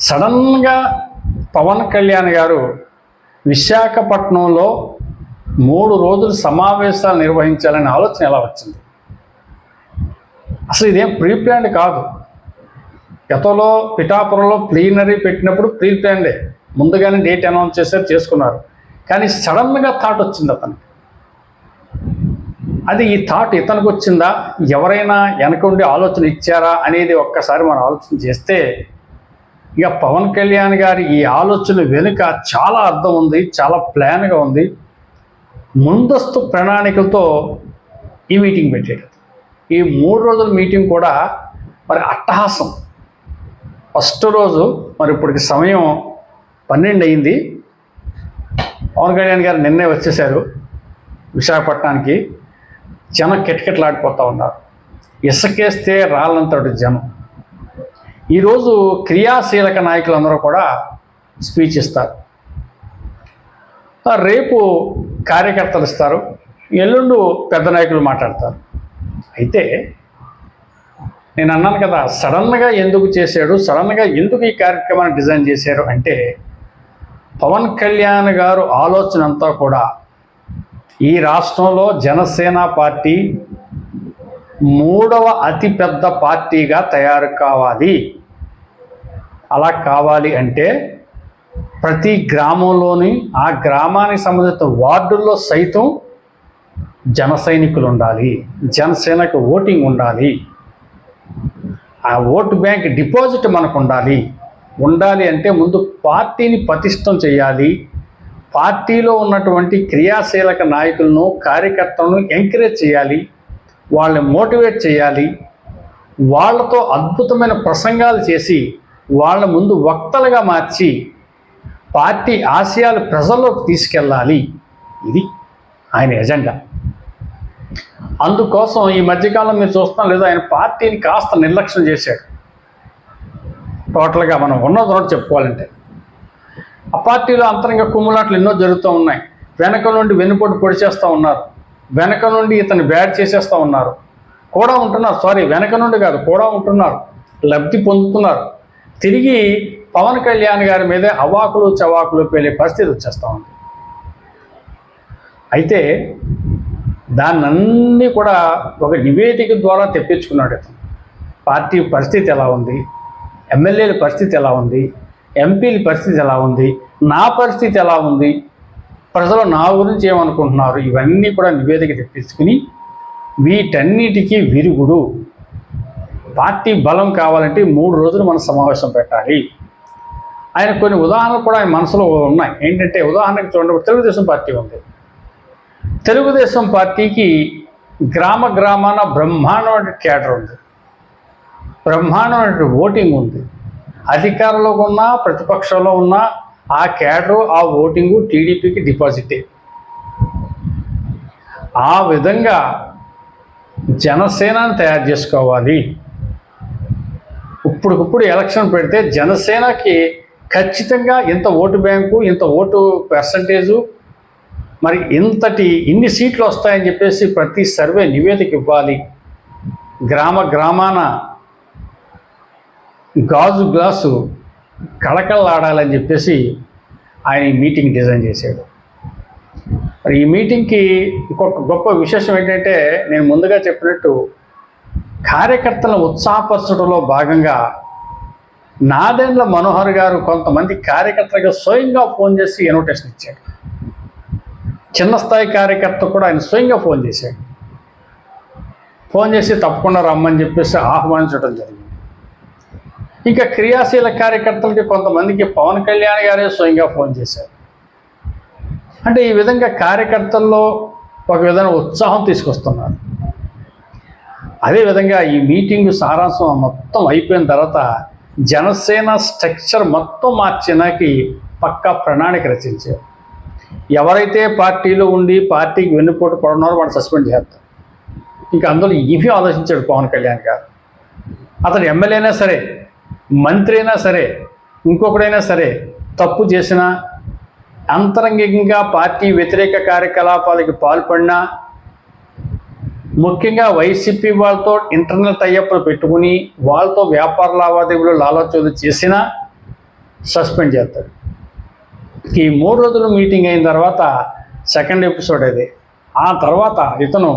సడన్గా పవన్ కళ్యాణ్ గారు విశాఖపట్నంలో మూడు రోజులు సమావేశాలు నిర్వహించాలనే ఆలోచన ఎలా వచ్చింది? అసలు ఇదేం ప్రీ ప్లాన్డ్ కాదు. గతంలో పిఠాపురంలో ప్లీనరీ పెట్టినప్పుడు ప్రీ ప్లాన్డే ముందుగానే డేట్ అనౌన్స్ చేశారు చేసుకున్నారు. కానీ సడన్గా థాట్ వచ్చింది అతనికి. అది ఈ థాట్ ఇతనికి వచ్చిందా? ఎవరైనా వెనక ఉండి ఆలోచన ఇచ్చారా అనేది ఒక్కసారి మనం ఆలోచన చేస్తే ఇక పవన్ కళ్యాణ్ గారి ఈ ఆలోచన వెనుక చాలా అర్థం ఉంది చాలా ప్లాన్గా ఉంది. ముందస్తు ప్రణాళికలతో ఈ మీటింగ్ పెట్టాడు ఈ మూడు రోజుల మీటింగ్ కూడా మరి అట్టహాసం. ఫస్ట్ రోజు మరి ఇప్పటికి సమయం పన్నెండు అయింది. పవన్ కళ్యాణ్ గారు నిన్నే వచ్చేసారు విశాఖపట్నానికి. జనం కిటకిటలాడిపోతూ ఉన్నారు. ఇసుకేస్తే రాళ్ళంతటి జనం. ఈరోజు క్రియాశీలక నాయకులందరూ కూడా స్పీచ్ ఇస్తారు. రేపు కార్యకర్తలు ఇస్తారు. ఎల్లుండు పెద్ద నాయకులు మాట్లాడతారు. అయితే నేను అన్నాను కదా సడన్గా ఎందుకు చేశాడు సడన్గా ఎందుకు ఈ కార్యక్రమాన్ని డిజైన్ చేశారు అంటే పవన్ కళ్యాణ్ గారు ఆలోచన అంతా కూడా ఈ రాష్ట్రంలో జనసేన పార్టీ మూడవ అతిపెద్ద పార్టీగా తయారు కావాలి. అలా కావాలి అంటే ప్రతి గ్రామంలోని ఆ గ్రామానికి సంబంధిత వార్డుల్లో సైతం జన సైనికులు ఉండాలి జనసేనకు ఓటింగ్ ఉండాలి. ఆ ఓటు బ్యాంక్ డిపాజిట్ మనకు ఉండాలి. ఉండాలి అంటే ముందు పార్టీని పటిష్టం చేయాలి. పార్టీలో ఉన్నటువంటి క్రియాశీలక నాయకులను కార్యకర్తలను ఎంకరేజ్ చేయాలి. వాళ్ళని మోటివేట్ చేయాలి. వాళ్ళతో అద్భుతమైన ప్రసంగాలు చేసి వాళ్ళ ముందు వక్తలుగా మార్చి పార్టీ ఆశయాలు ప్రజల్లోకి తీసుకెళ్ళాలి. ఇది ఆయన ఎజెండా. అందుకోసం ఈ మధ్యకాలం మీరు చూస్తాం లేదా ఆయన పార్టీని కాస్త నిర్లక్ష్యం చేశాడు. టోటల్గా మనం ఉన్నది ఉన్నట్టు చెప్పుకోవాలంటే. ఆ పార్టీలో అంతరంగ కుమ్ములాట్లు ఎన్నో జరుగుతూ ఉన్నాయి. వెనక నుండి వెనుపోటు పొడి చేస్తూ ఉన్నారు. వెనక నుండి ఇతను బ్యాడ్ చేసేస్తూ ఉన్నారు. కూడా ఉంటున్నారు. సారీ వెనక నుండి కాదు కూడా ఉంటున్నారు. లబ్ధి పొందుతున్నారు. తిరిగి పవన్ కళ్యాణ్ గారి మీదే అవాకులు చవాకులు పేలే పరిస్థితి వచ్చేస్తూ ఉంది. అయితే దాన్నన్నీ కూడా ఒక నివేదిక ద్వారా తెప్పించుకున్నాడు ఇతను. పార్టీ పరిస్థితి ఎలా ఉంది? ఎమ్మెల్యేల పరిస్థితి ఎలా ఉంది? ఎంపీల పరిస్థితి ఎలా ఉంది? నా పరిస్థితి ఎలా ఉంది? ప్రజలు నా గురించి ఏమనుకుంటున్నారు? ఇవన్నీ కూడా నివేదిక తెప్పించుకుని వీటన్నిటికీ విరుగుడు. పార్టీ బలం కావాలంటే మూడు రోజులు మనం సమావేశం పెట్టాలి. ఆయన కొన్ని ఉదాహరణలు కూడా ఆయన మనసులో ఉన్నాయి. ఏంటంటే ఉదాహరణకు చూడండి తెలుగుదేశం పార్టీ ఉంది. తెలుగుదేశం పార్టీకి గ్రామ గ్రామాన బ్రహ్మాండమైన క్యాడర్ ఉంది. బ్రహ్మాండమైన ఓటింగ్ ఉంది. అధికారంలో ఉన్న ప్రతిపక్షంలో ఉన్న ఆ క్యాడరు ఆ ఓటింగు టీడీపీకి డిపాజిటే. ఆ విధంగా జనసేనను తయారు చేసుకోవాలి. ఇప్పుడుకిప్పుడు ఎలక్షన్ పెడితే జనసేనకి ఖచ్చితంగా ఇంత ఓటు బ్యాంకు ఇంత ఓటు పర్సంటేజు మరి ఇంతటి ఇన్ని సీట్లు వస్తాయని చెప్పేసి ప్రతి సర్వే నివేదిక ఇవ్వాలి. గ్రామ గ్రామాన గాజు గ్లాసు కళకళలాడాలని చెప్పేసి ఆయన ఈ మీటింగ్ డిజైన్ చేశాడు. మరి ఈ మీటింగ్కి ఇంకొక గొప్ప విశేషం ఏంటంటే నేను ముందుగా చెప్పినట్టు కార్యకర్తలను ఉత్సాహపరచడంలో భాగంగా నాదెండ్ల మనోహర్ గారు కొంతమంది కార్యకర్తలకు స్వయంగా ఫోన్ చేసి ఇన్విటేషన్ ఇచ్చాడు. చిన్న స్థాయి కార్యకర్త కూడా ఆయన స్వయంగా ఫోన్ చేశాడు. ఫోన్ చేసి తప్పకుండా రమ్మని చెప్పేసి ఆహ్వానించడం జరిగింది. ఇంకా క్రియాశీల కార్యకర్తలకి కొంతమందికి పవన్ కళ్యాణ్ గారే స్వయంగా ఫోన్ చేశారు. అంటే ఈ విధంగా కార్యకర్తల్లో ఒక విధంగా ఉత్సాహం తీసుకొస్తున్నారు. అదేవిధంగా ఈ మీటింగ్ సారాంశం మొత్తం అయిపోయిన తర్వాత జనసేన స్ట్రక్చర్ మొత్తం మార్చినాకి పక్కా ప్రణాళిక రచించారు. ఎవరైతే పార్టీలో ఉండి పార్టీకి వెన్నుపోటు పడున్నారో వాడు సస్పెండ్ చేస్తారు. ఇంకా అందులో ఇవి ఆలోచించాడు పవన్ కళ్యాణ్ గారు. అతను ఎమ్మెల్యేనా సరే మంత్రి అయినా సరే ఇంకొకడైనా సరే తప్పు చేసినా అంతరంగికంగా పార్టీ వ్యతిరేక కార్యకలాపాలకి పాల్పడినా ముఖ్యంగా వైసీపీ వాళ్ళతో ఇంటర్నల్ టైఅప్లు పెట్టుకుని వాళ్ళతో వ్యాపార లావాదేవీలు లాలోచన చేసినా సస్పెండ్ చేస్తాడు ఈ మూడు రోజులు మీటింగ్ అయిన తర్వాత సెకండ్ ఎపిసోడ్ అది. ఆ తర్వాత ఇతను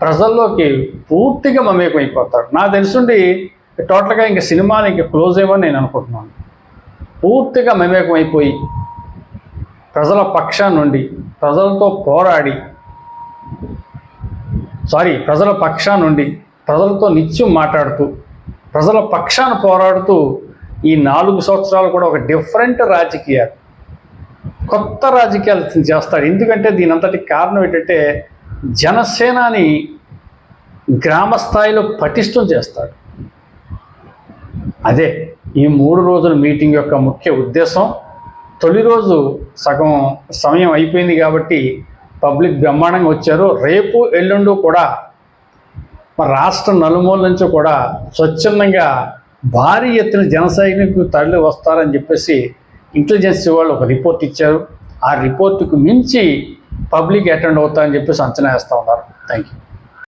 ప్రజల్లోకి పూర్తిగా మమేకం అయిపోతాడు నాకు తెలుసుండి టోటల్గా ఇంక సినిమాని ఇంక క్లోజ్ అయ్యమని నేను అనుకుంటున్నాను. పూర్తిగా మమేకం అయిపోయి ప్రజల పక్షాన నుండి ప్రజలతో పోరాడి సారీ ప్రజల పక్షా నుండి ప్రజలతో నిత్యం మాట్లాడుతూ ప్రజల పక్షాన పోరాడుతూ ఈ నాలుగు సంవత్సరాలు కూడా ఒక డిఫరెంట్ రాజకీయాలు. కొత్త రాజకీయాలు చేస్తాడు. ఎందుకంటే దీని అంతటి కారణం ఏంటంటే జనసేనాని గ్రామ స్థాయిలో పటిష్టం చేస్తాడు. అదే ఈ మూడు రోజుల మీటింగ్ యొక్క ముఖ్య ఉద్దేశం తొలి రోజు సగం సమయం అయిపోయింది కాబట్టి పబ్లిక్ బ్రహ్మాండంగా వచ్చారు. రేపు ఎల్లుండు కూడా మా రాష్ట్ర నలుమూల నుంచి కూడా స్వచ్ఛందంగా భారీ ఎత్తున జనసైనికులు తరలి వస్తారని చెప్పేసి ఇంటెలిజెన్స్ వాళ్ళు ఒక రిపోర్ట్ ఇచ్చారు. ఆ రిపోర్టుకు మించి పబ్లిక్ అటెండ్ అవుతారని చెప్పేసి అంచనా వేస్తూ ఉన్నారు. Thank you